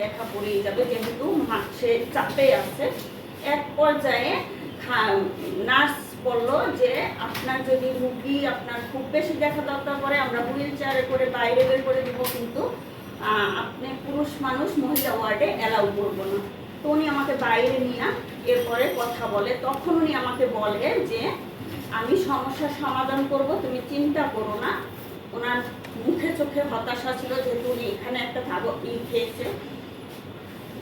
দেখা পড়েই যাবে, যেহেতু সে চাপে আছে। এক পর্যায়ে নার্স বলল যে, আপনার যদি রুগী আপনার খুব বেশি দেখা দরকার পড়ে, আমরা হুইল চেয়ারে করে বাইরে বের করে দেবো, কিন্তু আপনি পুরুষ মানুষ, মহিলা ওয়ার্ডে অ্যালাউ করব না। তো উনি আমাকে বাইরে নিয়ে এরপরে কথা বলে। তখন উনি আমাকে বলে যে, আমি সমস্যার সমাধান করব, তুমি চিন্তা করো না। ওনার মুখে চোখে হতাশা ছিল, যেহেতু উনি এখানে একটা ভাগ ই খেয়েছে।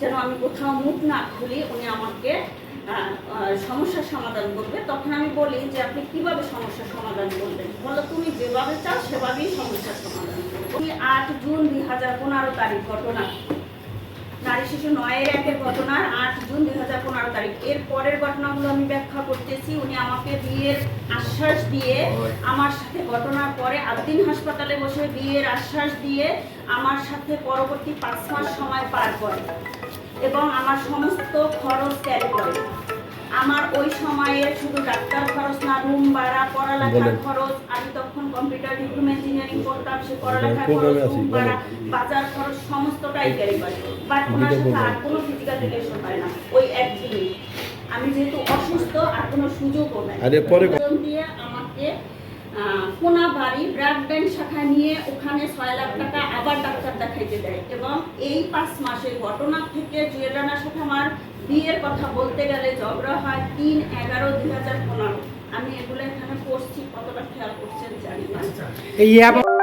যেন আমি কোথাও মুখ না খুলি, উনি আমাকে সমস্যার সমাধান করবে। তখন আমি বলি যে, আপনি কীভাবে সমস্যার সমাধান করবেন? বলো, তুমি যেভাবে চাও, সেভাবেই সমস্যার সমাধান করবে। আট জুন দুই হাজার পনেরো তারিখ ঘটনা। নারী শিশু নয়ের একের ঘটনার আট জুন দুই হাজার পনেরো তারিখ। এর পরের ঘটনাগুলো আমি ব্যাখ্যা করতেছি। উনি আমাকে বিয়ের আশ্বাস দিয়ে আমার সাথে ঘটনার পরে আদিন হাসপাতালে বসে বিয়ের আশ্বাস দিয়ে আমার সাথে পরবর্তী পাঁচ মাস সময় পার করে এবং আমার সমস্ত খরচ ক্যারি করে। আমার ওই সময়ে শুধু ডাক্তার খরচ না রুম ভাড়া পড়ালেখার খরচ আমি তখন কম্পিউটার ডিপ্লোমা ইঞ্জিনিয়ারিং করতাম। খরচ আছি, রুম বাজার খরচ সমস্তটাই ক্যারি করে। বাট ওনার সাথে আর কোনো ফিজিক্যাল রিলেশন হয় না ওই একদিনই আমি যেহেতু অসুস্থ আর কোনো সুযোগও নাই। আর এরপরে- বেতন দিয়ে আমাকে আহ, কোনাবাড়ি ব্লাড ব্যাংক শাখা নিয়ে ওখানে ছয় লাখ টাকা আবার ডাক্তার দেখাইতে দেয়। এবং এই পাঁচ মাসের ঘটনা থেকে জুয়েলানার সাথে আমার বিয়ের কথা বলতে গেলে ঝগড়া হয় তিন এগারো দুই হাজার পনেরো। আমি এগুলো এখানে পড়ছি কতটা খেয়াল করছেন জানি না।